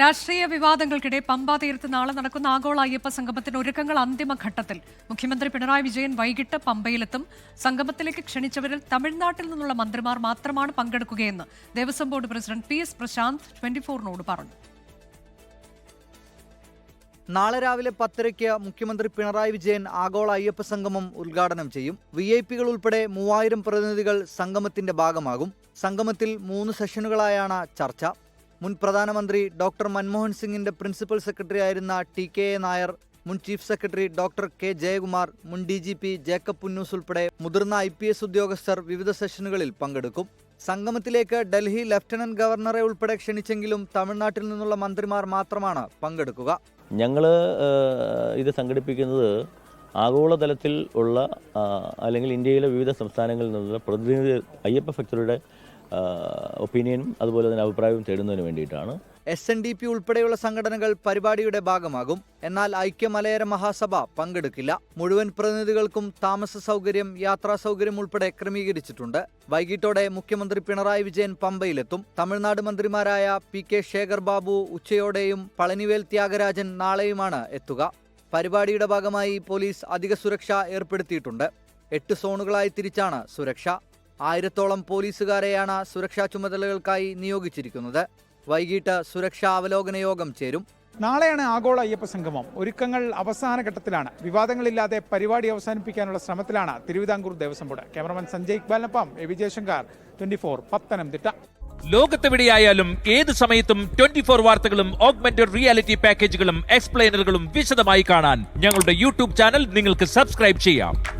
രാഷ്ട്രീയ വിവാദങ്ങൾക്കിടെ പമ്പാ തീരത്ത് നാളെ നടക്കുന്ന ആഗോള അയ്യപ്പ സംഗമത്തിന്റെ ഒരുക്കങ്ങൾ അന്തിമഘട്ടത്തിൽ. മുഖ്യമന്ത്രി പിണറായി വിജയൻ വൈകിട്ട് പമ്പയിലെത്തും. സംഗമത്തിലേക്ക് ക്ഷണിച്ചവരിൽ തമിഴ്നാട്ടിൽ നിന്നുള്ള മന്ത്രിമാർ മാത്രമാണ് പങ്കെടുക്കുകയെന്ന് Devaswom board president P S Prashanth twenty ഫോറിനോട് പറഞ്ഞു. നാളെ രാവിലെ പത്തരയ്ക്ക് മുഖ്യമന്ത്രി പിണറായി വിജയൻ ആഗോള അയ്യപ്പ സംഗമം ഉദ്ഘാടനം ചെയ്യും. വി ഐ പികൾ ഉൾപ്പെടെ മൂവായിരം പ്രതിനിധികൾ സംഗമത്തിന്റെ ഭാഗമാകും. സംഗമത്തിൽ മൂന്ന് സെഷനുകളായാണ് ചർച്ച. മുൻ പ്രധാനമന്ത്രി ഡോക്ടർ മൻമോഹൻ സിംഗിന്റെ പ്രിൻസിപ്പൽ സെക്രട്ടറി ആയിരുന്ന ടി കെ എ നായർ മുൻ chief secretary doctor K Jayakumar മുൻ D G P Jacob Punnoose ഉൾപ്പെടെ മുതിർന്ന ഐ പി എസ് ഉദ്യോഗസ്ഥർ വിവിധ സെഷനുകളിൽ പങ്കെടുക്കും. സംഗമത്തിലേക്ക് ഡൽഹി ലഫ്റ്റനന്റ് ഗവർണറെ ഉൾപ്പെടെ ക്ഷണിച്ചെങ്കിലും തമിഴ്നാട്ടിൽ നിന്നുള്ള മന്ത്രിമാർ മാത്രമാണ് പങ്കെടുക്കുക. ഞങ്ങൾ ഇത് സംഘടിപ്പിക്കുന്നത് ആഗോളതലത്തിൽ ഉള്ള അല്ലെങ്കിൽ ഇന്ത്യയിലെ വിവിധ സംസ്ഥാനങ്ങളിൽ നിന്നുള്ള പ്രതിനിധി അയ്യപ്പ ഫാക്ടറിയുടെ ഒപ്പീനിയനും അതുപോലെ തന്നെ അഭിപ്രായവും തേടുന്നതിന് വേണ്ടിയിട്ടാണ്. എസ് എൻ ഡി പി ഉൾപ്പെടെയുള്ള സംഘടനകൾ പരിപാടിയുടെ ഭാഗമാകും. എന്നാൽ ഐക്യമലയര മഹാസഭ പങ്കെടുക്കില്ല. മുഴുവൻ പ്രതിനിധികൾക്കും താമസ സൗകര്യം യാത്രാ സൗകര്യം ഉൾപ്പെടെ ക്രമീകരിച്ചിട്ടുണ്ട്. വൈകിട്ടോടെ മുഖ്യമന്ത്രി പിണറായി വിജയൻ പമ്പയിലെത്തും. തമിഴ്നാട് മന്ത്രിമാരായ പി കെ ശേഖർ ബാബു ഉച്ചയോടെയും പളനിവേൽ ത്യാഗരാജൻ നാളെയുമാണ് എത്തുക. പരിപാടിയുടെ ഭാഗമായി പോലീസ് അധിക സുരക്ഷ ഏർപ്പെടുത്തിയിട്ടുണ്ട്. എട്ട് സോണുകളായി തിരിച്ചാണ് സുരക്ഷ. ആയിരത്തോളം പോലീസുകാരെയാണ് സുരക്ഷാ ചുമതലകൾക്കായി നിയോഗിച്ചിരിക്കുന്നത്. വൈകിട്ട് സുരക്ഷാ അവലോകന യോഗം ചേരും. നാളെയാണ് ആഗോള അയ്യപ്പ സംഗമം. ഒരുക്കങ്ങൾ അവസാന ഘട്ടത്തിലാണ്. വിവാദങ്ങളില്ലാതെ പരിപാടി അവസാനിപ്പിക്കാനുള്ള ശ്രമത്തിലാണ് Thiruvithamkoor Devaswom board. Cameraman Sanjay ഇക്ബാലിനൊപ്പം A V Jayashankar. Twenty four Pathanamthitta. ലോകത്തെവിടെയായാലും ഏത് സമയത്തും ട്വന്റി ഫോർ വാർത്തകളും ഓഗ്മെന്റഡ് റിയാലിറ്റി പാക്കേജുകളും എക്സ്പ്ലെയിനറുകളും വിശദമായി കാണാൻ ഞങ്ങളുടെ യൂട്യൂബ് ചാനൽ നിങ്ങൾക്ക് സബ്സ്ക്രൈബ് ചെയ്യാം.